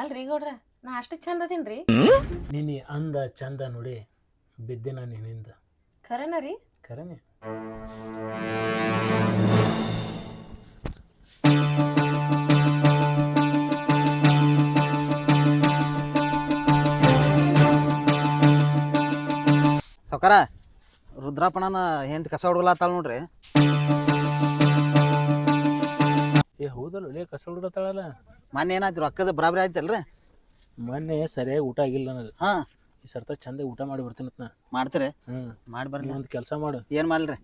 ಅಲ್ರಿ ಗೌಡ್ರ ನಾ ಅಷ್ಟು ಚಂದ ಅದೀನ್ರಿ. ನಿನ್ನ ಅಂದ ಚಂದ ನೋಡಿ ಬಿದ್ದೆ ನಾನು ನಿನ್ನಿಂದ. ಖರೇನ ರೀ? ಖರೇನೆ ಸೌಕಾರ? ರುದ್ರಪ್ಪಣನ ಹೆಂತ ಕಸ ಹುಡುಗಲಾತಾಳ ನೋಡ್ರಿ. ಏ ಹೌದಲ್ಲ ಲೇ ಕಸ ಹುಡುಗತ್ತಾಳಲ್ಲ ಮೊನ್ನೆ ಏನಾಯ್ತು ರೊಕ್ಕದ ಬರಾಬರಿ ಆಯ್ತಲ್ರಿ? ಮೊನ್ನೆ ಸರಿಯಾಗಿ ಊಟ ಆಗಿಲ್ಲ ನನಗೆ. ಹಾ. ಈ ಸರ್ತ ಚಂದ ಊಟ ಮಾಡಿ ಬರ್ತೀನಿ ನಾ ಮಾಡ್ತೀರಿ? ಹ್ಞೂ ಮಾಡಿ ಬರ್ಲಿ. ಒಂದು ಕೆಲಸ ಮಾಡು. ಏನ್ ಮಾಡ್ರಿ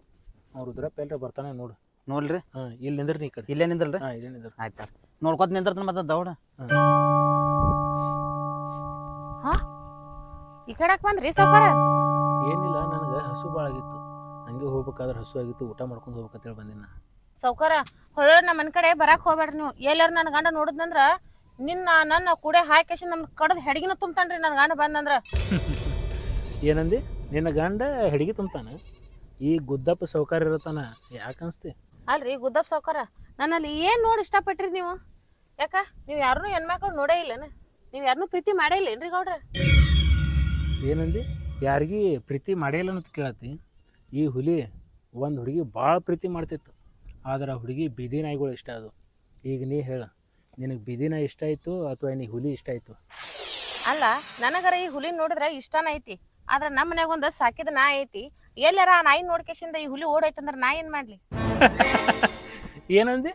ಅವ್ರು ರುದ್ರಪ್ಪ ಎಲ್ರ ಬರ್ತಾನೆ ನೋಡು. ನೋಡ್ರಿ ಹಾಂ ಇಲ್ಲಿ ನಿಂದ್ರಿ ನೀ ಈ ಕಡೆ. ಇಲ್ಲೇ ನಿಂದಲ್ರಿ ಹಾಂ ಇಲ್ಲೇ ನಿಂದ್ರ. ಆಯ್ತು ನೋಡ್ಕೊತ ನಿಂದ್ರತನ ಮತ್ತೆ ದೌಡ. ಹಾ. ಈ ಕಡೆ ಬಂದ್ರಿ ಸಾವ್ಕಾರ? ಏನಿಲ್ಲ ಹಸು ಭಾಳ ಆಗಿತ್ತು ಹಂಗೆ ಹೋಗ್ಬೇಕಾದ್ರೆ ಹಸು ಆಗಿತ್ತು ಊಟ ಮಾಡ್ಕೊಂಡು ಹೋಗ್ಬೇಕಂತೇಳಿ ಬಂದಿನ ಸೌಕರ ಹೊಳ್ಳ ನಮ್ಮ ಮನ್ ಕಡೆ ಬರಾಕ್ ಹೋಗ್ಬೇಡ್ರಿ ನೀವು. ಎಲ್ಲಾರು ನನ್ನ ಗಂಡ ನೋಡಿದ್ನಂದ್ರ ನಿನ್ನ ನನ್ನ ಕೂಡೆ ಹಾಕಿ ನಮ್ ಕಡದ್ ಹೆಡಗಿನ ತುಂಬ್ತಾನ್ರಿ ನನ್ನ ಗಂಡ ಬಂದಂದ್ರ. ಏನಂದಿ? ನಿನ್ನ ಗಂಡ ಹೆಡಗಿ ತುಂಬ್ತಾನ? ಈ ಗುದ್ದಪ್ಪ ಸೌಕಾರ ಇರತ್ತಾನ? ಯಾಕೆ ಅನ್ಸ್ತಿ? ಅಲ್ರಿ ಗುದ್ದಪ್ಪ ಸೌಕಾರ ನನ್ನಲ್ಲಿ ಏನ್ ನೋಡಿ ಇಷ್ಟಪಟ್ರಿ ನೀವು? ಯಾಕ? ನೀವು ಯಾರನ್ನೂ ಹೆಣ್ಮಕ್ಳು ನೋಡೇ ಇಲ್ಲನ? ನೀವು ಯಾರನ್ನೂ ಪ್ರೀತಿ ಮಾಡೇ ಇಲ್ಲ ಏನ್ರಿ ಗೌಡ್ರ? ಏನಂದಿ? ಯಾರಿಗಿ ಪ್ರೀತಿ ಮಾಡಿಲ್ಲ ಅಂತ ಕೇಳತ್ತಿ ಈ ಹುಲಿ ಒಂದು ಹುಡುಗಿ ಭಾಳ ಪ್ರೀತಿ ಮಾಡ್ತಿತ್ತು. ಆದ್ರೆ ಆ ಹುಡುಗಿ ಬೀದಿ ನಾಯಿಗಳು ಇಷ್ಟ ಅದು. ಈಗ ನೀ ಹೇಳ ನಿನಗೆ ಬೀದಿ ನಾಯಿ ಇಷ್ಟ ಆಯಿತು ಅಥವಾ ನೀ ಹುಲಿ ಇಷ್ಟ ಆಯಿತು? ಅಲ್ಲ ನನಗರ ಈ ಹುಲಿ ನೋಡಿದ್ರೆ ಇಷ್ಟನ ಐತಿ. ಆದ್ರೆ ನಮ್ಮ ಮನ್ಯಾಗ ಒಂದು ಸಾಕಿದ ನಾಯಿ ಐತಿ. ಎಲ್ಲಾರ ಆ ನಾಯಿ ನೋಡ್ಕೇಶಿಂದ ಈ ಹುಲಿ ಓಡೋಯ್ತಂದ್ರೆ ನಾ ಏನು ಮಾಡಲಿ? ಏನಂದಿ?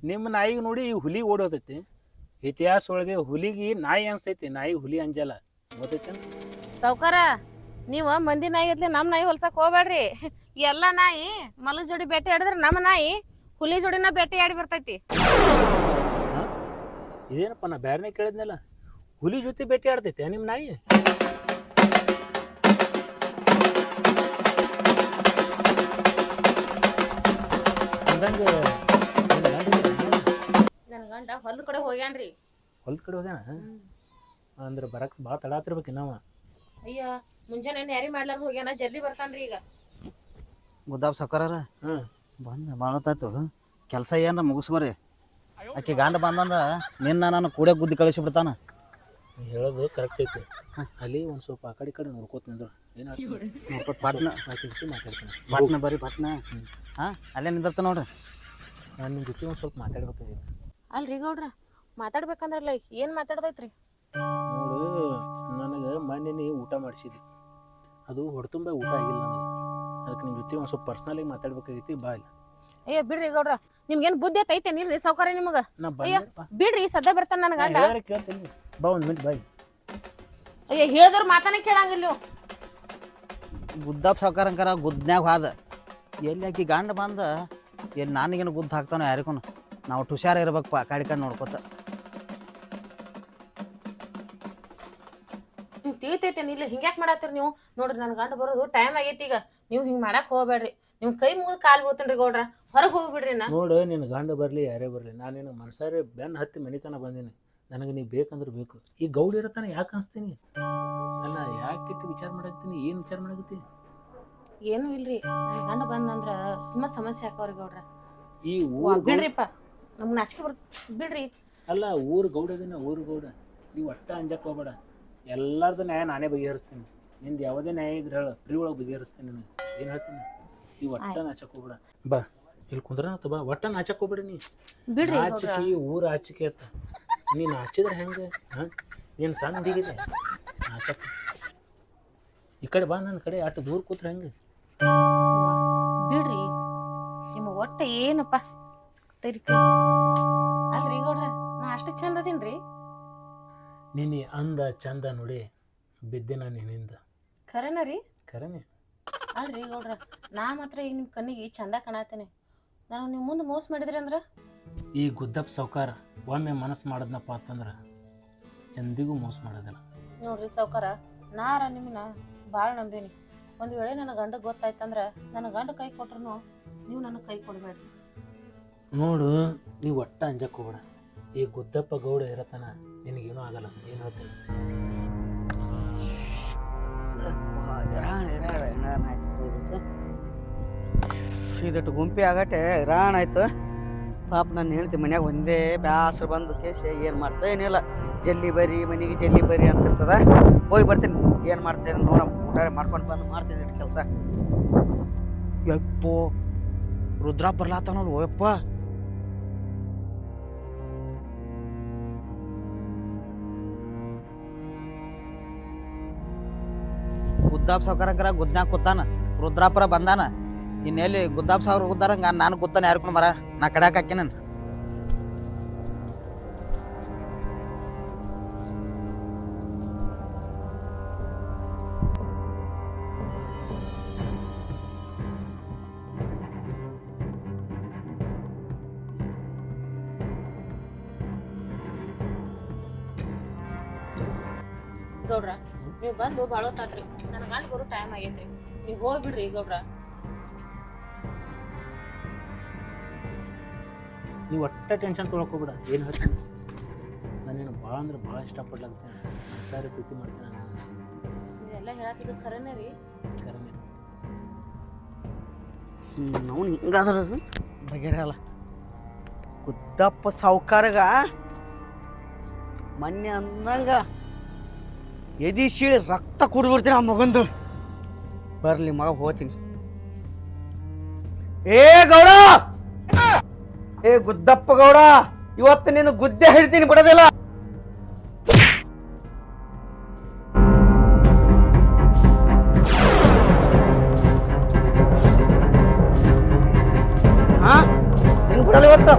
ನಿಮ್ಮ ನಾಯಿಗೆ ನೋಡಿ ಈ ಹುಲಿ ಓಡೋತೈತಿ. ಇತಿಹಾಸ ಒಳಗೆ ಹುಲಿಗೆ ನಾಯಿ ಅನ್ಸ್ತೈತಿ ನಾಯಿ ಹುಲಿ ಅಂಜಲ್ಲ. ಗೊತ್ತೈತೆ ಸಾವ್ಕಾರ ನೀವ ಮಂದಿ ನಾಯಿ ಇದ್ಲಿ ನಮ್ ನಾಯಿ ಹೊಲ್ಸಕ್ ಹೋಗ್ಬೇಡ್ರಿ ಎಲ್ಲಾ ನಾಯಿ ಮಲ ಜೋಡಿ ಬೇಟೆ ಆಡಿದ್ರೆ ನಮ್ಮ ನಾಯಿ ಹುಲಿ ಜೋಡಿನ ಬೇಟೆ ಆಡಿ ಬರ್ತೈತಿ. ಇದೇನಪ್ಪ ನಾ ಬ್ಯಾರನೇ ಕೇಳಿದ್ನಲ್ಲ? ಹುಲಿ ಜೊತೆ ಭೇಟಿ ಆಡ್ತೈತೆ ನಿಮ್ಮ ನಾಯಿ? ಅಂದಂಗೆ ನನ್ ಗಂಡ ಹೊಲದ ಕಡೆ ಹೋಗ್ಯಾನ್ರಿ. ಹೊಲದ ಕಡೆ ಹೋಗ್ಯಾನ? ಅಂದ್ರೆ ಬರಕ್ ಭಾಳ ತಡ ನಾವ ಅಯ್ಯ ಮುಂಜಾನೆ ನ್ಯಾರಿ ಮಾಡ್ಲಾರ ಹೋಗ್ಯಾನ? ಜಲ್ದಿ ಬರ್ತಾನ್ರಿ ಈಗ. ಗುದ್ದಾಬ್ ಸಕ್ಕರಾರ ಹ್ಮ್. ಬಂದ ಮಾಡತ್ತಾಯ್ತು ಕೆಲಸ ಏನ್ರ ಮುಗಿಸ್ಬರ್ರಿ ಆಕೆ ಗಾಂಡ ಬಂದಂದ ನಿನ್ನ ನಾನು ಕೂಡೆ ಗುದ್ದಿ ಕಳಿಸಿ ಬಿಡ್ತಾನ? ನೀ ಹೇಳೋದು ಕರೆಕ್ಟ್ ಐತಿ. ಅಲ್ಲಿ ಒಂದು ಸ್ವಲ್ಪ ಆ ಕಡೆ ಈ ಕಡೆ ನೋಡ್ಕೋತ ನಿಂದ್ರು. ನೋಡ್ಕೊತ ಪಟ್ನ. ಆಕೆ ಜೊತೆ ಮಾತಾಡ್ತೀನಿ. ಪಟ್ನ ಹಾಂ ಪಟ್ನ. ಹಾ ಅಲ್ಲೇ ನಿಂದಿರ್ತಾನ ನೋಡ್ರಿ. ನಾನು ನಿಮ್ಮ ಜೊತೆ ಒಂದು ಸ್ವಲ್ಪ ಮಾತಾಡ್ಬೇಕಾಗಿತ್ತು ಅಲ್ರಿ ಗೌಡ್ರ ಮಾತಾಡ್ಬೇಕಂದ್ರಲ್ಲ ಏನ್ ಮಾತಾಡ್ದೈತ್ರಿ? ನೋಡು ಮೊನ್ನೆ ಊಟ ಮಾಡಿಸಿದ್ವಿ. ಅದು ಹೊಡ್ತುಂಬ ಊಟ ಆಗಿಲ್ಲ ನನಗೆ ಅದಕ್ಕೆ ನಿಮ್ಮ ಜೊತೆ ಒಂದು ಸ್ವಲ್ಪ ಪರ್ಸ್ನಲಾಗಿ ಮಾತಾಡ್ಬೇಕಾಗಿತ್ತು ಬಾ ಇಲ್ಲ. ಅಯ್ಯ ಬಿಡ್ರಿ ಗೌಡ್ರ ನಿಮ್ಗೇನ್ ಬುದ್ಧಿ ಐತೆ ನಿಲ್ರಿ ಸಾವ್ಕಾರ ನಿಮಗ. ನಾ ಅಯ್ಯ ಬಿಡ್ರಿ ಸದ್ಯ ಬರ್ತಾನ ನನಗೆ ಗಂಡ. ಕೇಳ್ತೀನಿ ಬಾ ಒಂದು ಮಿನಿಟ್ ಬಾಯ್ ಅಯ್ಯ ಹೇಳಿದ್ರು ಮಾತಾನೆ ಕೇಳಂಗಿಲ್ಲ ನೀವು. ಗುದ್ದಾಬ್ ಸಾವ್ಕಾರ ಗುದ್ದನ್ಯಾಗ ಗುದ್ನ್ಯಾಗ ಹಾದ. ಎಲ್ಲಿ ಆಕಿ ಗಂಡ ಬಂದ ಎಲ್ಲಿ ನಾನಿಗೇನು ಗುದ್ದು ಹಾಕ್ತಾನೋ ಯಾರಿಗೂ ನಾವು ಹುಷಾರ ಇರ್ಬೇಕು ಕಾಡಿ ಕಾಡಿ ನೋಡ್ಕೊತ. ನಿಮ್ಗೆ ಇಲ್ಲಿ ಹಿಂಗ್ಯಾಕ್ ಮಾಡತ್ತೀರಿ ನೀವು? ನೋಡ್ರಿ ನನ್ನ ಗಂಡ ಬರೋದು ಟೈಮ್ ಆಗೈತಿ ಈಗ. ನೀವು ಹಿಂಗ್ ಮಾಡಕ್ ಹೋಗ್ಬೇಡ್ರಿ. ನಿಮ್ ಕೈ ಮುಗಿದು ಕಾಲ್ ಬೀಳ್ತೇನ್ರಿ ಗೌಡ್ರ. ಹೊರಗೆ ಹೋಗ್ಬಿಡ್ರಿ ನಾ. ನೋಡು ನಿನ್ನ ಗಂಡ ಬರಲಿ ಯಾರೇ ಬರಲಿ ನಾನು ನಿನ್ನ ಮನಸಾರೆ ಬೆನ್ನು ಹತ್ತಿ ಮನಿತನ ಬಂದೀನಿ. ನನಗೆ ನೀ ಬೇಕಂದ್ರೆ ಬೇಕು. ಈ ಗೌಡ ಇರತ್ತಾನೆ ಯಾಕೆ ಅನ್ಸ್ತೀನಿ? ಅಲ್ಲ ಯಾಕೆ ಇಟ್ಟು ವಿಚಾರ ಮಾಡಾಕ್ತೀನಿ ಏನು ವಿಚಾರ ಮಾಡಕತ್ತಿ? ಏನು ಇಲ್ರಿ. ನನ್ನ ಗಂಡ ಬಂದಂದ್ರ ಸುಮ್ಮ ಸಮಸ್ಯೆ ಹಾಕವ್ರಿ ಗೌಡ್ರ. ಈ ಊರು ಬಿಡ್ರಿಪ್ಪ. ನಮ್ಗೆ ನಾಚಿಕೆ ಬರ್ ಬಿಡ್ರಿ. ಅಲ್ಲ ಊರು ಗೌಡದಿನ ಊರು ಗೌಡ. ನೀವು ಒಟ್ಟ ಅಂಜಕ್ಕೆ ಹೋಗ್ಬೇಡ. ಎಲ್ಲರದು ನ್ಯಾಯ ನಾನೇ ಬಗೆಹರಿಸ್ತೀನಿ. ನಿಂದು ಯಾವುದೇ ನ್ಯಾಯ ಇದ್ರೆ ಹೇಳು. ಫ್ರೀ ಒಳಗೆ ಬಗೆಹರಿಸ್ತೀನಿ ನನಗೆ. ಏನು ಹೇಳ್ತೀನಿ? ಈ ಒಟ್ಟ ನಾಚಕ್ಕೆ ಹೋಗ್ಬೇಡ. ಬಾ. ಇಲ್ಲಿ ಕುಂದ್ರನತ್ತ ಬಾ. ಒಟ್ಟ ನಾಚಕ್ಕೆ ಹೋಗ್ಬೇಡಿ ನೀ. ಬಿಡ್ರಿ ಆಚಿಕೆ ಊರ ಆಚಿಕೆ ಅತ್ತ ನೀ ನಾಚಿದ್ರೆ ಹೆಂಗೆ? ಹಾಂ? ನೀನು ಸಣ್ಣ ಹುಡುಗಿದೆ ನಾಚಕ್ಕೆ ಈ ಕಡೆ ಬಾ ನನ್ನ ಕಡೆ. ಅಷ್ಟು ದೂರ ಕೂತ್ರೆ ಹೆಂಗೆ? ಬಿಡ್ರಿ ನಿಮ್ಮ ಒಟ್ಟ ಏನಪ್ಪ? ಸಿಕ್ತೈರಿ ಅಲ್ರಿ ಗೌಡ್ರ ನಾ ಅಷ್ಟು ಚಂದ ಅದೀನ್ರಿ ನೀನು ಅಂದ ಚಂದ ನೋಡಿ ಬಿದ್ದಿನ ನಾನು ನಿನ್ನಿಂದ. ಖರೇನ ರೀ? ಖರೇನೆ ಅಲ್ರಿ ಗೌಡ್ರ ನಾ ಮಾತ್ರ ಈಗ ನಿಮ್ಮ ಕಣ್ಣಿಗೆ ಚಂದ ಕಾಣತೇನೆ. ನಾನು ನಿಮ್ಮ ಮುಂದೆ ಮೋಸ ಮಾಡಿದ್ರಿ ಅಂದ್ರ? ಈ ಗುದ್ದಪ್ಪ ಸಾವ್ಕಾರ ಒಮ್ಮೆ ಮನಸ್ಸು ಮಾಡಿದ್ನಪ್ಪ ಅಂತಂದ್ರೆ ಎಂದಿಗೂ ಮೋಸ ಮಾಡೋದಿಲ್ಲ. ನೋಡ್ರಿ ಸಾವ್ಕಾರ ನಾರ ನಿಮ್ಮನ್ನ ಭಾಳ ನಂಬೀನಿ. ಒಂದು ವೇಳೆ ನನ್ನ ಗಂಡ ಗೊತ್ತಾಯ್ತಂದ್ರೆ ನನ್ನ ಗಂಡ ಕೈ ಕೊಟ್ರು ನೀವು ನನಗೆ ಕೈ ಕೊಡಬೇಡ್ರಿ. ನೋಡು ನೀವು ಒಟ್ಟ ಅಂಜಕ್ಕೆ ಹೋಗ್ಬೇಡ. ಈ ಗುದ್ದಪ್ಪ ಗೌಡ ಇರತನ, ನಿನಗೇನೂ ಆಗಲ್ಲ. ಏನು ಹೇಳ್ತೀನಿ ಇದಟ್ಟು ಗುಂಪಿ ಆಗಟ್ಟೆ ರಾಣ ಆಯ್ತು. ಪಾಪ ನಾನು ಹೇಳ್ತೀನಿ ಮನ್ಯಾಗ ಒಂದೇ ಬ್ಯಾಸರು ಬಂದು ಕೇಸ ಏನು ಮಾಡ್ತಾ ಏನಿಲ್ಲ. ಜಲ್ಲಿ ಬರಿ, ಮನೆಗೆ ಜಲ್ದಿ ಬರಿ ಅಂತಿರ್ತದ. ಹೋಗಿ ಬರ್ತೀನಿ. ಏನು ಮಾಡ್ತೇನೆ ನೋಡ ಊಟ ಮಾಡ್ಕೊಂಡು ಬಂದು ಮಾಡ್ತೀನಿ ಇಟ್ಟು ಕೆಲಸ. ಯಪ್ಪೋ ರುದ್ರ ಬರ್ಲಾತಾನಲ್ಲ ಓಯಪ್ಪ. ಗುದ್ದಾಬ್ ಸಾವ್ಕಾರಂಕರ ಗುದ್ನ್ಯಾಗ ಕೂತಾನ, ರುದ್ರಾಪುರ ಬಂದಾನ. ಇನ್ನೆಲ್ಲಿ ಗುದ್ದಾಬ್ ಸಾವಿರ ಗುದ್ದಾರಂಗ ನಾನು ಕೂತಾನ ಯಾರ್ಕೊಂಡು ಮರ, ನಾ ಕಡ್ಯಾಕ ಹಾಕಿನ ಗೌಡ್ರ, ನೀವು ಬಂದು ಭಾಳ ಗಂಡ ಬರೋ ಟೈಮ್ ಆಗೈತ್ರಿ. ನೀವು ಹೋಗ್ಬಿಡ್ರಿ ಗೌಡ್ರ ನೀವು ಒಟ್ಟ ಟೆನ್ಷನ್ ತೊಗೊಳಕೋಬೇಡ ಏನು ಹೇಳ್ತೀನಿ? ನಾನೇನು ನೀನು ಭಾಳ ಅಂದ್ರೆ ಭಾಳ ಇಷ್ಟಪಡ್ಲಾಗ್ತೇನೆ ಸರಿ ಪ್ರೀತಿ ಮಾಡ್ತೀನಿ ನಾನು. ಇದೆಲ್ಲ ಹೇಳತ್ತಿದ್ದು ಖರೇನೆ ರೀ. ಕರೆನೆ ನಾವು ಹಿಂಗಾದ್ರ ಬಗೆರಲ್ಲ ಗುದ್ದಪ್ಪ ಸಾವುಕಾರಗ ಮೊನ್ನೆ ಅಂದಂಗ ಎದಿ ಶೀಳಿ ರಕ್ತ ಕುಡ್ಬಿಡ್ತೀನಿ ಆ ಮಗಂದು. ಬರ್ಲಿ ಮಗ, ಹೋಗ್ತೀನಿ. ಏ ಗೌಡ! ಏ ಗುದ್ದಪ್ಪ ಗೌಡ, ಇವತ್ತು ನೀನು ಗುದ್ದೆ ಹಿಡ್ತೀನಿ ಬಿಡೋದಿಲ್ಲ. ಹಾ? ನೀನು ಬಿಡಲ್ಲ ಇವತ್ತು?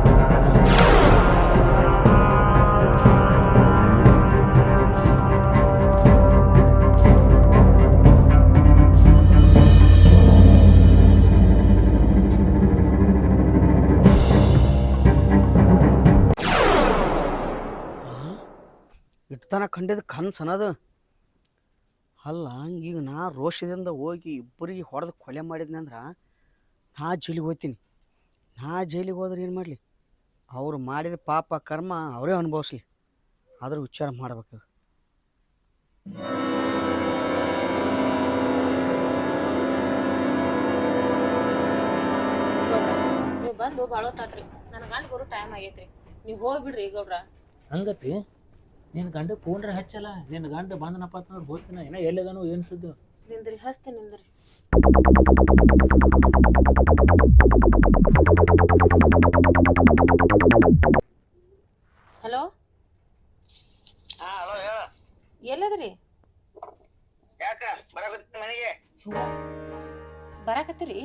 ಕಂಡಿದ ಕನಸನದು? ಅನ್ನೋದು ಅಲ್ಲ ಈಗ ನಾ ರೋಷದಿಂದ ಹೋಗಿ ಇಬ್ಬರಿಗೆ ಹೊಡೆದು ಕೊಲೆ ಮಾಡಿದ್ನಿ ಅಂದ್ರೆ ನಾ ಜೈಲಿಗೆ ಹೋಗ್ತೀನಿ. ನಾ ಜೈಲಿಗೆ ಹೋದ್ರೆ ಏನು ಮಾಡಲಿ? ಅವರು ಮಾಡಿದ ಪಾಪ ಕರ್ಮ ಅವರೇ ಅನುಭವಿಸ್ಲಿ. ಆದರೂ ವಿಚಾರ ಮಾಡಬೇಕು ನೀವು ಬಂದು ಭಾಳ ನನಗೆ ನನ್ನ ಗಂಡ ಬರೋ ಟೈಮ್ ಆಗೈತ್ರಿ. ನೀವು ಹೋಗ್ಬಿಡ್ರಿ ಗೌಡ್ರ. ಹಂಗತಿ ನಿನ್ನ ಗಂಡ ಫೋನ್ರೆ ಹಚ್ಚಲ್ಲ ನಿನ್ನ ಗಂಡ ಬಂದನಪ್ಪ ಅಂತಂದ್ರೆ ಹೋಗ್ತೀನ ಏನೋ ಎಲ್ಲಿದಾನು ಏನು ಸುದ್ದು? ನಿಂದ್ರಿ ಹಸ್ತೀನಿ ನಿಂದ್ರಿ. ಹಲೋ? ಹಾ ಹಲೋ ಹೇಳ. ಎಲ್ಲದ್ರಿ? ಯಾಕ ಬರಕತ್ತಿ ಮನೆಗೆ? ಬರಾಕತ್ತೀರಿ?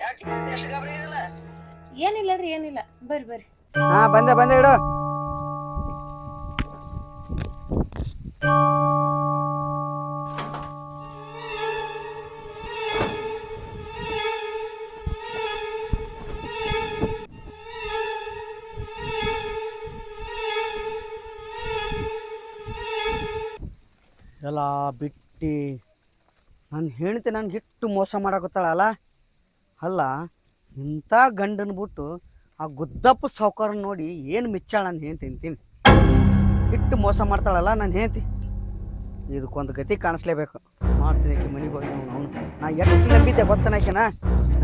ಯಾಕೆ? ಎಷ್ಟು ಗಾಬರಿ ಏನಿಲ್ಲ ರೀ ಏನಿಲ್ಲ. ಬರ್ರಿ ಬರ್ರಿ. ಹಾ ಬಂದೆ ಬಂದೆ ಇಡು. ಎಲ್ಲ ಬಿಟ್ಟು ನಾನು ಹೆಂಡತಿ ನನಗೆ ಇಟ್ಟು ಮೋಸ ಮಾಡಾಕತ್ತಾಳಲ್ಲ? ಅಲ್ಲ, ಇಂಥ ಗಂಡನ ಬಿಟ್ಟು ಆ ಗುದ್ದಪ್ಪ ಸಾವುಕಾರ ನೋಡಿ ಏನು ಮಿಚ್ಚಾಳ ನಾನು ಹೇಳ್ತೀನಿ ಇಟ್ಟು ಮೋಸ ಮಾಡ್ತಾಳಲ್ಲ ನಾನು ಹೇಳ್ತಿ ಇದಕ್ಕೊಂದು ಗತಿ ಕಾಣಿಸ್ಲೇಬೇಕು. ಮಾಡ್ತೀನಿ ಆಕೆ ಮನೆಗೆ ಹೋಗಿ ಅವನು ಅವನು. ನಾ ಎಷ್ಟು ನಂಬಿದ್ದೆ ಗೊತ್ತನಾಕಿನ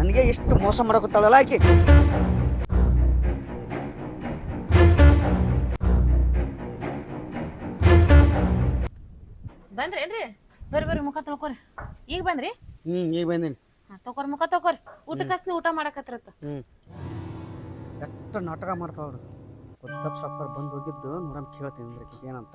ನನಗೆ ಎಷ್ಟು ಮೋಸ ಮಾಡಕತ್ತಾಳಲ್ಲ ಆಕೆ. ಬಂದ್ರೇನ್ರಿ ಬರ್ರಿ ಬರ್ರಿ ಮುಖ ತೊಳ್ಕೊರಿ. ಈಗ ಬಂದ್ರಿ? ಹ್ಞೂ ಈಗ ಬಂದೀನಿ. ತಗೋರಿ ಮುಖ ತಗೋರಿ ಊಟಕ್ಕೆ ಹಸ್ನಿ ಊಟ ಮಾಡಕತ್ತಿರತ್ತ. ಹ್ಞೂ ಎಷ್ಟು ನಾಟಕ ಮಾಡ್ತಾವ್ರು ಗುದ್ದಪ್ಪ ಸಾಫರ್ ಬಂದು ಹೋಗಿದ್ದು ನೋಡಮ್ ಕೇಳ್ತೀನಿ ಅಂದ್ರೆ ಏನಂತ.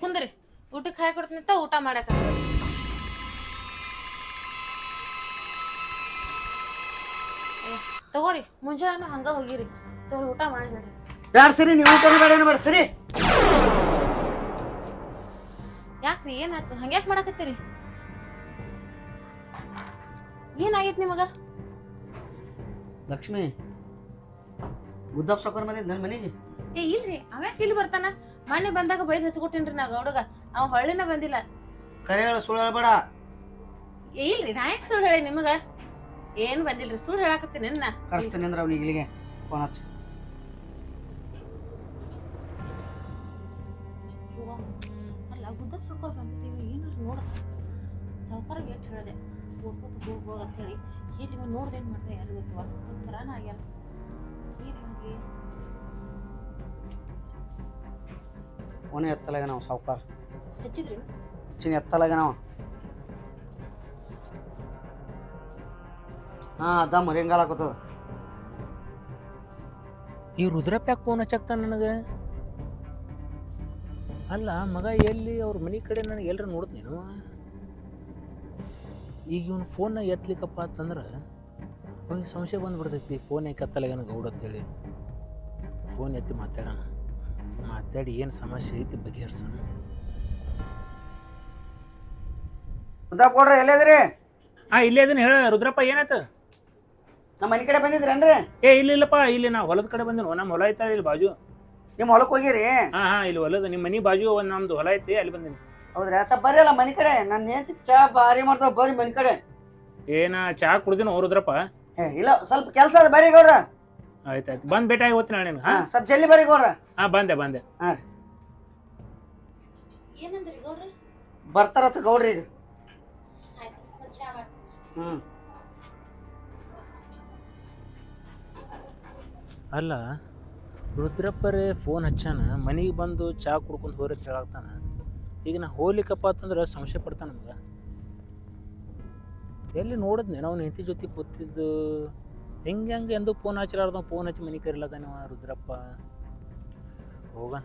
ಕುಂದ್ರಿ. ಊಟಕ್ಕೆ ಹಾಯ್ ಕೊಡ್ತೀನಿ ಅಂತ ಊಟ ಮಾಡಕ ತಗೋರಿ ಮುಂಜಾನೆ ಹಂಗ ಹೋಗಿರಿ. ತಗೋರಿ ಊಟ ಮಾಡಿ ಹೇಳ್ರಿ ಬ್ಯಾಡ ಸರಿ ನೀವು ಊಟ ಬೇಡ ಏನು ಬೇಡ ಸರಿ. ಯಾಕ್ರಿ ಏನಾಯ್ತು? ಹಂಗ್ಯಾಕ್ ಮಾಡಕತ್ತೀರಿ? ಏನಾಗೈತ್ ನಿಮಗ? ಲಕ್ಷ್ಮಿ ಗುದ್ದಪ್ಪ ಸಾವ್ಕಾರ ಮನೆ ನನ್ನ ಮನೆಗೆ? ಏ ಇಲ್ರಿ ಅವ್ಯಾಕೆ ಇಲ್ಲಿ ಬರ್ತಾನ? ಮೊನ್ನೆ ಬಂದಾಗ ಬೈದ್ ಹಚ್ಕೊಟ್ಟೇನ್ರಿ ನಾ ಗೌಡಗ ಅವ ಹೊಳ್ಳಿನ ಬಂದಿಲ್ಲ. ಕರೆ ಹೇಳ ಸುಳ್ಳು ಹೇಳ್ಬೇಡ. ಏ ಇಲ್ರಿ ನಾ ಯಾಕೆ ಸುಳ್ಳು ಹೇಳಿ ನಿಮಗ? ಏನ್ ಬಂದಿಲ್ರಿ ಸುಳ್ಳು ಹೇಳಾಕತ್ತೀನಿ ನಿನ್ನ. ಕರೆಸ್ತೀನಿ ಅಂದ್ರೆ ಅವ್ನಿಗೆ ಇಲ್ಲಿಗೆ ಫೋನ್ ಹಚ್ಚು. ಅಲ್ಲ ಗುದ್ದಪ್ಪ ಸೌಕರ್ ಬಂದಿದ್ದೀವಿ ಏನಾರು ನೋಡ. ಸೌಕರ್ಗೆ ಎಷ್ಟು ಹೇಳಿದೆ. ಓಡ್ಕೊತ ಹೋಗ್ಬೋದು ಹೋಗಿ ಅಂತೇಳಿ ಇಲ್ಲಿ ಇವ ನೋಡ್ದೇನು ಮಾಡ್ದೆ ಯಾರು ಗೊತ್ತವ ಒಂಥರನ ಆಗ್ಯಾನ ಏನು ಹಂಗೆ? ಒಣ ಎತ್ತಲಾಗ ನಾವು ಸಾವುಕಾರ. ಹಚ್ಚಿದ್ರಿ? ಹೆಚ್ಚಿನ ಎತ್ತಲಾಗ ನಾವು ಹಾ ಅದ ಮರಿಂಗಾಲಾಕತ್ತದ ಈ ರುದ್ರಪ್ಪ ಯಾಕೆ ಫೋನ್ ಹಚ್ಚಾಕ್ತಾನ ನನಗೆ? ಅಲ್ಲ ಮಗ ಎಲ್ಲಿ ಅವ್ರ ಮನೆ ಕಡೆ ನನಗೆ ಎಲ್ಲರೂ ನೋಡಿದ್ನೇನು ಈಗ ಇವನು ಫೋನ್ನ ಎತ್ತಲಿಕ್ಕಪ್ಪ ಅಂತಂದ್ರೆ ಅವ್ನಿಗೆ ಸಂಶಯ ಬಂದುಬಿಡ್ತೈತಿ. ಫೋನ್ ಯಾಕೆ ಕತ್ತಲಾಗ ಗೌಡ ಅಂತೇಳಿ. ಫೋನ್ ಎತ್ತಿ ಮಾತಾಡೋಣ. ಮಾತಾಡಿ ಏನು ಸಮಸ್ಯೆ ಐತಿ ಬಗೆಹರಿಸೋಣ ಉದ್ದಾಪ್ ಕೊಡ್ರಿ ಎಲ್ಲೇದ್ರಿ ಹಾಂ ಇಲ್ಲೇ ಅದನ್ನ ಹೇಳ. ರುದ್ರಪ್ಪ ಏನಾಯ್ತು? ನಮ್ಮ ಮನೆ ಕಡೆ ಬಂದಿದ್ರೇನ್ರಿ ಏ ಇಲ್ಲ ಇಲ್ಲಪ್ಪ ಇಲ್ಲಿ ನಾ ಹೊಲದ ಕಡೆ ಬಂದಿನ ನಮ್ಮ ಹೊಲ ಐತಾ ಇಲ್ಲಿ ಬಾಜು. ನಿಮ್ಮ ಹೊಲಕ್ಕೆ ಹೋಗಿರಿ? ಹಾಂ ಹಾಂ ಇಲ್ಲಿ ಹೊಲದ. ನಿಮ್ಮ ಮನೆ ಬಾಜು ಒಂದು ನಮ್ದು ಹೊಲ ಐತಿ ಅಲ್ಲಿ ಬಂದೀನಿ. ಹೌದ್ರಿ? ಸರ್ ಬರ್ರಿ ಅಲ್ಲ ಮನೆ ಕಡೆ. ನನ್ನ ಹೆಂಡತಿ ಚಾ ಭಾರಿ ಮಾಡ್ತಾವ ಬರ್ರಿ ಮನೆ ಕಡೆ. ಏನ ಚಹಾ ಕುಡ್ದಿನ ಹೋರುದ್ರಪ್ಪ ಏ ಇಲ್ಲ ಸ್ವಲ್ಪ ಕೆಲಸ ಅದ ಬರ್ರಿ ಗೌಡ್ರ. ಆಯ್ತಾಯ್ತು ಬಂದ್ ಭೇಟಿ ಆಗಿ ಹೋಗ್ತೀನಿ ನೀನು ಹಾ? ಸ್ವಲ್ಪ ಜಲ್ದಿ ಬರ್ರಿ ಗೌಡ್ರ. ಹಾ ಬಂದೆ ಬಂದೆ. ಏನಂದ್ರಿ ಗೌಡ್ರ? ಬರ್ತಾರತ್ತ ಗೌಡ್ರಿ ಈಗ. ಆಯ್ತು ಚಾ ಮಾಡಿ. ಹ್ಮ್. ಅಲ್ಲ ರುದ್ರಪ್ಪರೇ ಫೋನ್ ಹಚ್ಚಾನ ಮನೆಗೆ ಬಂದು ಚಹಾ ಕುಡ್ಕೊಂಡು ಹೋರಿ ಹೇಳಾಕ್ತಾನ ಈಗ ನಾ ಹೋಗ್ಲಿಕ್ಕಪ್ಪ ಅಂತಂದ್ರೆ ಸಂಶಯ ಪಡ್ತಾನ ನಮ್ಗೆ. ಎಲ್ಲಿ ನೋಡಿದ್ನೆ ನಾವು ಹೆಂಡತಿ ಜೊತೆ ಕೂತಿದ್ದು. ಹೆಂಗೆ ಹೆಂಗೆ ಎಂದು ಫೋನ್ ಹಚ್ಚಲಾರ್ದ ಫೋನ್ ಹಚ್ಚಿ ಮನೆ ಕರಿಲತ್ತಾನವ ರುದ್ರಪ್ಪ. ಹೋಗೋಣ.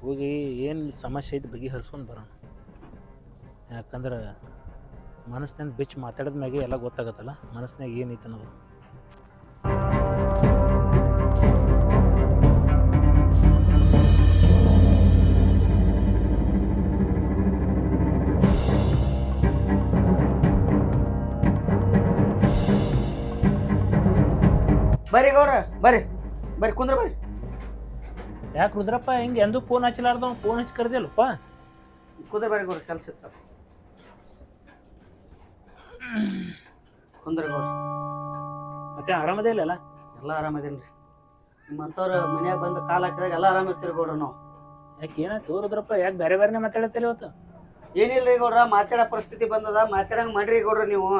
ಹೋಗಿ ಏನು ಸಮಸ್ಯೆ ಐತಿ ಬಗೆಹರಿಸ್ಕೊಂಡು ಬರೋಣ. ಯಾಕಂದ್ರೆ ಮನಸ್ಸಿನಿಂದ ಬಿಚ್ಚು ಮಾತಾಡಿದ ಮ್ಯಾಗೆ ಎಲ್ಲ ಗೊತ್ತಾಗತ್ತಲ್ಲ ಮನಸ್ಸಿನಾಗ ಏನೈತೆ ಅನ್ನೋದು. ಬರ್ರಿ ಗೌರ ಬರ್ರಿ. ಬರ್ರಿ ಕುಂದ್ರ ಬರ್ರಿ. ಯಾಕೆ ರುದ್ರಪ್ಪ ಹಿಂಗೆ ಎಂದೂ ಫೋನ್ ಹಚ್ಚಲಾರ್ದವ್ ಫೋನ್ ಹಚ್ಚಿ ಕರೆದಿಲ್ಲಪ್ಪ ಕುಂದ್ರ ಬರ್ರಿ ಗೌರ ಕೆಲಸ ಸರ್ ಕುಂದ್ರ ಗೌರ ಮತ್ತೆ ಆರಾಮದೇ ಇಲ್ಲಲ್ಲ? ಎಲ್ಲ ಆರಾಮದೇನ್ರಿ ನಿಮ್ಮಂಥವ್ರ ಮನ್ಯಾಗ ಬಂದು ಕಾಲ್ ಹಾಕಿದಾಗ ಎಲ್ಲ ಆರಾಮ ಇರ್ತೀರಿ ಗೌಡ್ರ ನಾವು. ಯಾಕೆ ಏನಾಯ್ತು ರುದ್ರಪ್ಪ ಯಾಕೆ ಬೇರೆ ಬೇರೆನೇ ಮಾತಾಡತ್ತಿಲ್ಲ ಇವತ್ತು? ಏನಿಲ್ಲ ರೀ ಗೌಡ್ರ ಮಾತಾಡೋ ಪರಿಸ್ಥಿತಿ ಬಂದದ. ಮಾತಾಡಂಗ್ ಮಾಡ್ರಿ ಗೌಡ್ರ ನೀವು.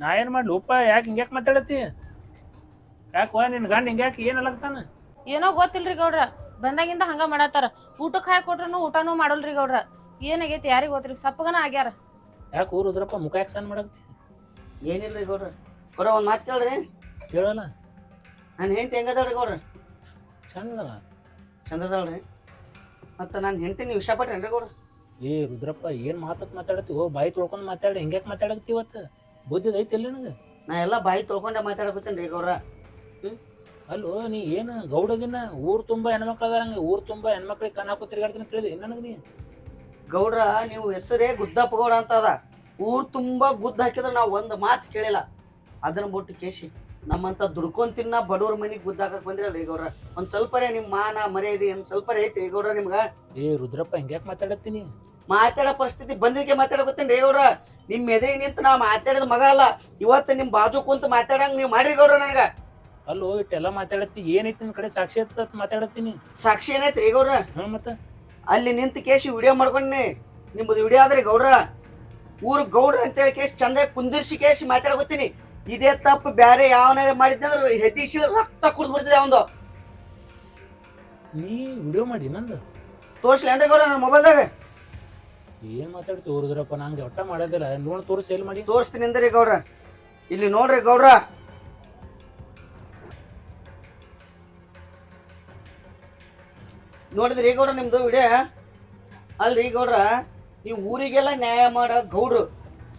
ನಾ ಏನು ಮಾಡ್ಲಿ? ಉಪ್ಪ ಯಾಕೆ ಹಿಂಗ್ಯಾಕೆ ಮಾತಾಡತ್ತಿ? ಯಾಕೆ ವಾ ನಿನ್ನ ಗಂಡ ಹಿಂಗ್ಯಾಕೆ ಏನು ಅಲ್ಲಗ್ತಾನ ಏನೋ ಗೊತ್ತಿಲ್ರಿ ಗೌಡ್ರ. ಬಂದಾಗಿಂದ ಹಂಗ ಮಾಡತ್ತಾರ. ಊಟಕ್ಕೆ ಹಾಕಿ ಕೊಟ್ರನು ಊಟನೂ ಮಾಡಲ್ರಿ ಗೌಡ್ರ. ಏನಾಗೈತಿ ಯಾರಿಗ್ ಗೊತ್ತ್ರಿ ಸಪ್ಪಗನ ಆಗ್ಯಾರ. ಯಾಕೆ ರುದ್ರಪ್ಪ ಮುಖ ಯಾಕೆ ಸಣ್ಣ ಮಾಡಕ್ತಿ ಏನಿಲ್ರಿ ಗೌಡ್ರ? ಬರೋ ಒಂದು ಮಾತು ಕೇಳ್ರಿ. ಕೇಳಲ್ಲ. ನಾನು ಹೆಂಡತಿ ಹೆಂಗದಳ್ರಿ ಗೌಡ್ರ? ಚಂದಲ್ಲ ಚಂದದಳ್ರಿ ಮತ್ತು ನಾನು ಹೆಂಡತಿ ನೀವು ಇಷ್ಟಪಟ್ರೇನ್ರಿ ಗೌಡ್ರ? ಏ ರುದ್ರಪ್ಪ ಏನು ಮಾತಕ್ ಮಾತಾಡತ್ತಿ? ಹೋ ಬಾಯಿ ತೊಳ್ಕೊಂಡು ಮಾತಾಡಿ. ಹಿಂಗ್ಯಾಕೆ ಮಾತಾಡಕ್ತಿ ಇವತ್ತು? ಬುದ್ಧಿದೈತಿ ಇಲ್ಲ ನನಗೆ? ನಾ ಎಲ್ಲ ಬಾಯಿ ತೊಳ್ಕೊಂಡೆ ಮಾತಾಡಕತ್ತೀನಿ ರೀ ಗೌಡ್ರ. ಅಲ್ಲೋ ನೀ ಏನು ಗೌಡದಿನ ಊರು ತುಂಬ ಹೆಣ್ಮಕ್ಳು ಅದಾರಂಗೆ ಊರು ತುಂಬ ಹೆಣ್ಮಕ್ಳಿಗೆ ಕಣ್ಣು ಹಾಕೋ ತಿರುಗಾಡ್ತೀನಿ ತಿಳಿದಿ ನನಗೆ ನೀ? ಗೌಡ್ರ ನೀವು ಹೆಸರೇ ಗುದ್ದಪ್ಪ ಗೌಡ ಅಂತ ಅದ. ಊರು ತುಂಬಾ ಗುದ್ದ ಹಾಕಿದ್ರೆ ನಾವು ಒಂದು ಮಾತು ಕೇಳಿಲ್ಲ. ಅದನ್ನ ಬಿಟ್ಟು ಕೇಸಿ ನಮ್ಮಂತ ದುಡ್ಕೊಂಡ್ ತಿನ್ನ ಬಡವ್ರ ಮನೆಗೆ ಗುದ್ದ ಹಾಕಕ್ ಬಂದಿರಲ್ರಿ ಗೌಡ್ರ. ಒಂದ್ ಸ್ವಲ್ಪರೇ ನಿಮ್ ಮಾನ ಮರ್ಯಾದೆ ಒಂದ್ ಸ್ವಲ್ಪ ಐತಿ ಗೌಡ್ರ ನಿಮ್ಗ? ಏ ರುದ್ರಪ್ಪ ಹಿಂಗ್ಯಾಕೆ ಮಾತಾಡತ್ತೀನಿ ಮಾತಾಡೋ ಪರಿಸ್ಥಿತಿ ಬಂದಿದ್ದಕ್ಕೆ ಮಾತಾಡಕತ್ತೀನಿ ರೀ ಗೌಡ್ರ. ನಿಮ್ ಎದುರಿಗೆ ನಿಂತು ನಾ ಮಾತಾಡಿದ ಮಗ ಅಲ್ಲ. ಇವತ್ತು ನಿಮ್ ಬಾಜು ಕುಂತು ಮಾತಾಡಂಗ್ ನೀವು ಮಾಡ್ರಿ ಗೌಡ್ರ ನನಗ. ಅಲ್ಲೋ ಇಟ್ಟೆಲ್ಲ ಮಾತಾಡತ್ತಿ. ಏನೈತಿ ನಿನ್ ಕಡೆ? ಸಾಕ್ಷಿ ಅಂತ ಮಾತಾಡತ್ತೀನಿ ಸಾಕ್ಷಿ ಏನೈತಿ ರೀ ಗೌರ ಹ್ಞೂ ಮತ್ತೆ? ಅಲ್ಲಿ ನಿಂತು ಕೇಶಿ ವಿಡಿಯೋ ಮಾಡ್ಕೊಂಡಿ ನಿಮ್ಮದು ವಿಡಿಯೋ ಆದ್ರೆ ಗೌಡ್ರ ಊರು ಗೌಡ್ರ ಅಂತೇಳಿ ಕೇಶ್ ಚಂದ ಕುಂದಿರ್ಸಿ ಕೇಶ್ ಮಾತಾಡ್ಕೊತೀನಿ. ಇದೇ ತಪ್ಪು ಬ್ಯಾರೆ ಯಾವನಾರ ಮಾಡಿದ್ನಂದ್ರೆ ಹೆದಿಶಿ ರಕ್ತ ಕುಡ್ದು ಬಿಡ್ತಿದೆ ಅವಂದು. ನೀ ವಿಡಿಯೋ ಮಾಡಿ ನಂದು. ತೋರ್ಸ್ಲೇನ್ರಿ ಗೌಡ್ರ ನನ್ನ ಮೊಬೈಲ್ದಾಗ? ಏನ್ ಮಾತಾಡ್ತಿ? ತೋರಿದ್ರಪ್ಪ ನಂಗೆ ಒಟ್ಟ ಮಾಡೋದಿಲ್ಲ. ನೋಡ್ ತೋರಿಸಿ ಸೇಲ್ ಮಾಡಿ. ತೋರಿಸ್ತೀನಿ ಅಂದ್ರೆ ಗೌರ ಇಲ್ಲಿ ನೋಡ್ರಿ ಗೌಡ್ರ. ನೋಡಿದ್ರಿ ಗೌಡ್ರ ನಿಮ್ದು ವಿಡಿಯೋ? ಅಲ್ರಿ ಗೌಡ್ರ ನೀವು ಊರಿಗೆಲ್ಲ ನ್ಯಾಯ ಮಾಡೋ ಗೌಡ್ರು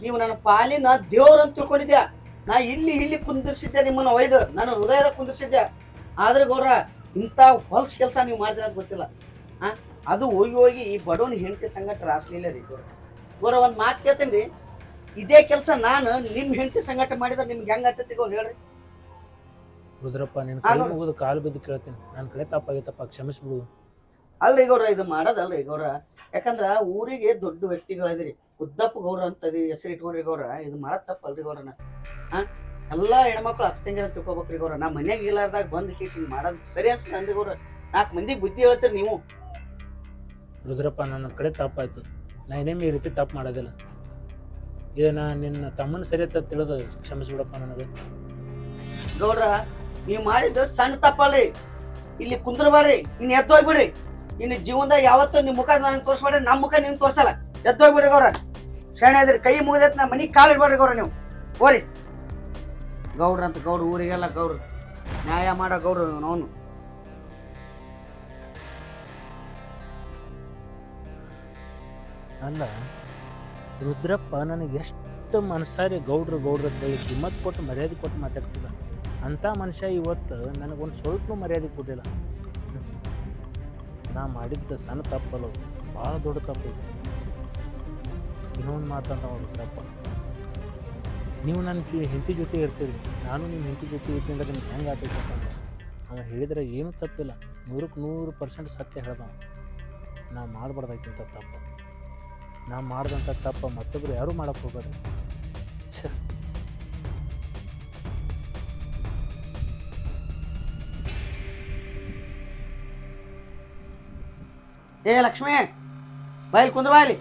ನೀವು ನನ್ನ ಪಾಲಿನ ದೇವ್ರ ಅಂತ ತಿಳ್ಕೊಂಡಿದ್ಯಾ? ನಾ ಇಲ್ಲಿ ಇಲ್ಲಿ ಕುಂದಿರ್ಸಿದ್ದೆ ನಿಮ್ಮನ್ನ ಒಯ್ದು ನಾನು ಹೃದಯದ ಕುಂದಿರ್ಸಿದ್ದೆ. ಆದ್ರೆ ಗೌರ ಇಂಥ ಹೊಲ್ಸ್ ಕೆಲಸ ನೀವು ಮಾಡಿದ್ರೆ ಅಂತ ಗೊತ್ತಿಲ್ಲ. ಆ ಅದು ಹೋಗಿ ಹೋಗಿ ಈ ಬಡವನ ಹೆಂಡತಿ ಸಂಗಟ ರಾಸಲಿಲ್ಲ ರೀ ಗೌರ ಗೌರ ಒಂದು ಮಾತು ಕೇಳ್ತೀನಿ ರೀ. ಇದೇ ಕೆಲಸ ನಾನು ನಿಮ್ಮ ಹೆಂಡತಿ ಸಂಗಟ ಮಾಡಿದ್ರೆ ನಿಮ್ಗೆ ಹೆಂಗ್ ಆಗ್ತೈತಿ ಗೌರ್ ಹೇಳ್ರಿ. ರುದ್ರಪ್ಪ ನಿನ್ ಹಾ, ಕೈ ನೋಡು. ಮುಗಿದು ಕಾಲು ಬಿದ್ದು ಕೇಳ್ತೀನಿ. ನನ್ನ ಕಡೆ ತಪ್ಪಾಗಿತ್ತಪ್ಪ ಕ್ಷಮಿಸ್ಬಿಡು. ಅಲ್ರಿ ಗೌರ ಇದು ಮಾಡೋದಲ್ಲ ಗೌರ ಯಾಕಂದ್ರ ಊರಿಗೆ ದೊಡ್ಡ ವ್ಯಕ್ತಿಗಳಿದ್ರಿ. ಉದ್ದಪ್ಪ ಗೌರ ಅಂತ ಹೆಸರು ಇಟ್ಕೊಂಡ್ರಿ ಗೌರ ಇದು ಮಾಡೋದ್ ತಪ್ಪಲ್ರಿ ಗೌರನ ಹಾ? ಎಲ್ಲಾ ಹೆಣ್ಮಕ್ಳು ಅಕ್ಕಂಗಿರ ತಿಳ್ಕೊಬೇಕ್ರಿ ಗೌರ ನಾ ಮನೆಗೆ ಇಲ್ಲಾರ್ದಾಗ ಬಂದ್ ಕೇಸ್ ಹಿಂಗ್ ಮಾಡೋದ್ ಸರಿ ಅನ್ಸುತ್ತೆ ಅಂದ್ರಿ ಗೌರ ನಾಲ್ಕು ಮಂದಿಗೆ ಬುದ್ಧಿ ಹೇಳ್ತೀರಿ ನೀವು. ರುದ್ರಪ್ಪ ನನ್ನ ಕಡೆ ತಪ್ಪಾಯ್ತು. ನಾ ಇನ್ನೇಮಿ ಈ ರೀತಿ ತಪ್ಪು ಮಾಡೋದಿಲ್ಲ. ಇದನ್ನ ನಿನ್ನ ತಮ್ಮನ ಸರಿ ಅಂತ ತಿಳಿದು ಕ್ಷಮಿಸ್ಬಿಡಪ್ಪ ನನಗೆ. ಗೌಡ್ರ ನೀವು ಮಾಡಿದ್ದು ಸಣ್ಣ ತಪ್ಪಲ್ರಿ. ಇಲ್ಲಿ ಕುಂದ್ರಬಾರಿ ಇನ್ನು ಎದ್ದು ಹೋಗ್ಬಿಡ್ರಿ ಇನ್ನು ಜೀವನದ ಯಾವತ್ತೂ ನಿಮ್ಮ ಮುಖ ನಾನು ತೋರಿಸ್ಬೇಡ್ರಿ, ನಮ್ಮ ಮುಖ ನಿಮ್ಗೆ ತೋರಿಸಲ್ಲ. ಎದ್ದು ಹೋಗ್ಬಿಡ್ರಿ ಗೌರ. ಶರಣ ಇದ್ರಿ ಕೈ ಮುಗಿದೈತೆ ನಾ ಮನೆಗೆ ಕಾಲು ಇಡ್ಬೇಡ್ರಿ ಗೌರ ನೀವು. ಹೋರಿ. ಗೌಡ್ರ ಅಂತ ಗೌಡ್ರ ಊರಿಗೆಲ್ಲ ಗೌಡ್ರ. ನ್ಯಾಯ ಮಾಡೋ ಗೌಡ್ರ ಅವನು. ಅಲ್ಲ, ರುದ್ರಪ್ಪ ನನಗೆ ಎಷ್ಟು ಮನಸಾರಿ ಗೌಡ್ರು ಗೌಡ್ರು ಅಂತೇಳಿ ಕಿಮ್ಮತ್ ಕೊಟ್ಟು ಮರ್ಯಾದೆ ಕೊಟ್ಟು ಮಾತಾಡ್ತಿದ್ದ ಅಂಥ ಮನುಷ್ಯ ಇವತ್ತು ನನಗೊಂದು ಸ್ವಲ್ಪ ಮರ್ಯಾದೆ ಕೊಟ್ಟಿಲ್ಲ. ನಾ ಮಾಡಿದ್ದ ಸಣ್ಣ ತಪ್ಪಲ್ಲ ಭಾಳ ದೊಡ್ಡ ತಪ್ಪೈತಿ ಇನ್ನೊಂದು ಮಾತಂತ ತಪ್ಪ ನೀವು ನನ್ನ ಜೊ, ಹೆಂಡತಿ ಜೊತೆ ಇರ್ತೀರಿ. ನಾನು ನಿಮ್ಮ ಹೆಂಡತಿ ಜೊತೆ ಇರ್ತೀನಿ ಅಂದ್ರೆ ನಿಮ್ಗೆ ಹೆಂಗೆ ಆಗ್ತೈತೆ ಅಂತಂದ್ರೆ ಅವ ಹೇಳಿದ್ರೆ ಏನು ತಪ್ಪಿಲ್ಲ. ನೂರಕ್ಕೆ ನೂರು ಪರ್ಸೆಂಟ್ ಸತ್ಯ ಹೇಳ್ದ ನಾ ಮಾಡಬಾರ್ದಾಗಿಂತ ತಪ್ಪು. ನಾ ಮಾಡಿದಂಥ ತಪ್ಪ ಮತ್ತೊಬ್ಬರು ಯಾರೂ ಮಾಡೋಕ್ಕೆ ಹೋಗೋದು ಛ. ಏ ಲಕ್ಷ್ಮಿ ಬಾಯಿಲ್ ಕುಂದ್ರ ಬಾಯ್ಲಿ.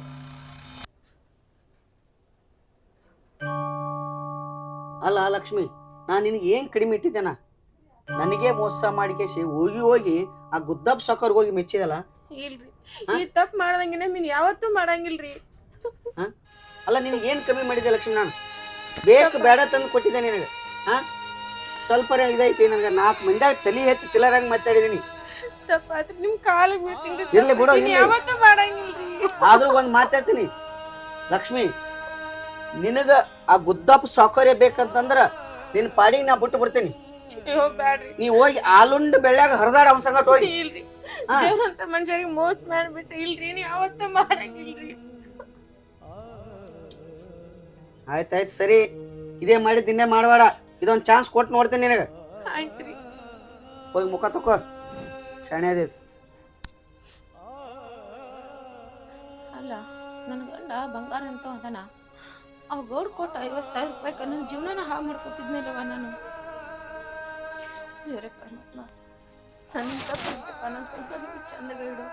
ಅಲ್ಲ ಲಕ್ಷ್ಮಿ ನಾನು ನಿನಗೆ ಏನು ಕಡಿಮೆ ಇಟ್ಟಿದ್ದೇನ? ನನಗೆ ಮೋಸ ಮಾಡಿಕೇಸಿ ಹೋಗಿ ಹೋಗಿ ಆ ಗುದ್ದಬ್ ಸೊಕ್ಕರ್ ಹೋಗಿ ಮೆಚ್ಚಿದಲ್ಲ? ಇಲ್ರಿ. ಈ ತಪ್ಪು ಮಾಡ್ದಂಗೆ ನೀನು ಯಾವತ್ತೂ ಮಾಡಂಗಿಲ್ರಿ. ಹಾ? ಅಲ್ಲ ನಿನಗೆ ಏನು ಕಮ್ಮಿ ಮಾಡಿದೆ ಲಕ್ಷ್ಮಿ ನಾನು? ಬೇಕು ಬೇಡ ತಂದು ಕೊಟ್ಟಿದ್ದೆ ನಿನಗೆ. ಹಾಂ? ಸ್ವಲ್ಪ ಇದೈತಿ ನನಗೆ ನಾಲ್ಕು ಮಂದಿಯಾಗ ತಲೆ ಎತ್ತಿ ತಿಲ್ಲರಂಗ್ ಮಾತಾಡಿದೀನಿ ತಪ್ಪಾತ್ರಿ ನಿಮ್ ಬೀಳ್ತೀನಿ ಇರ್ಲಿ ಬಿಡು, ಇರ್ಲಿ. ಯಾವತ್ತೂ ಮಾಡಂಗಿಲ್ರಿ ಆದ್ರೂ ಒಂದ್ ಮಾತಾಡ್ತೀನಿ ಲಕ್ಷ್ಮಿ ನಿನಗ ಆ ಗುದ್ದಪ್ಪ ಸೌಕರ್ಯ ಬೇಕಂತಂದ್ರ ನಿನ್ ಪಾಡಿಗೆ ನಾ ಬಿಟ್ಟು ಬಿಡ್ತೀನಿ. ಅಯ್ಯೋ ಬ್ಯಾಡ್ರಿ. ನೀ ಹೋಗಿ ಆಲುಂಡ್ ಬೆಳ್ಳಾಗ ಹರಿದಾಡ ಅವನ್ ಸಂಗಟ ಹೋಗಿ. ಇಲ್ರಿ. ದೇವ್ರಂತ ಮನುಷ್ಯರಿಗೆ ಮೋಸ ಮಾಡ್ಬಿಟ್ಟು ಇಲ್ರಿ ನೀ ಯಾವತ್ತೂ ಮಾಡಂಗಿಲ್ರಿ ಆಯ್ತಾಯ್ತು ಸರಿ. ಇದೇ ಮಾಡಿ ದಿನೇ ಮಾಡಬೇಡ. ಇದೊಂದ್ ಚಾನ್ಸ್ ಕೊಟ್ಟು ನೋಡ್ತೀನಿ ನಿನಗ. ಆಯ್ತ್ರಿ. ಹೋಗಿ ಮುಖ ತಕೋ. ಶಾಣ್ಯದೇವಿ ಅಲ್ಲ ನನ್ನ ಗಂಡ ಬಂಗಾರ ಅಂತ ಅದನ. ಅವ ಗೌಡ್ ಕೊಟ್ಟ ಐವತ್ತು ಸಾವಿರ ರೂಪಾಯಿ ನನ್ನ ಜೀವನನ ಹಾಳು ಮಾಡ್ಕೊತಿದ್ಮೇಲೆ ನಾನು. ದೇವರಪ್ಪ ನನ್ನ ತಪ್ಪ ನನ್ನ ಚಂದ ಚಂದಗಳಿಡು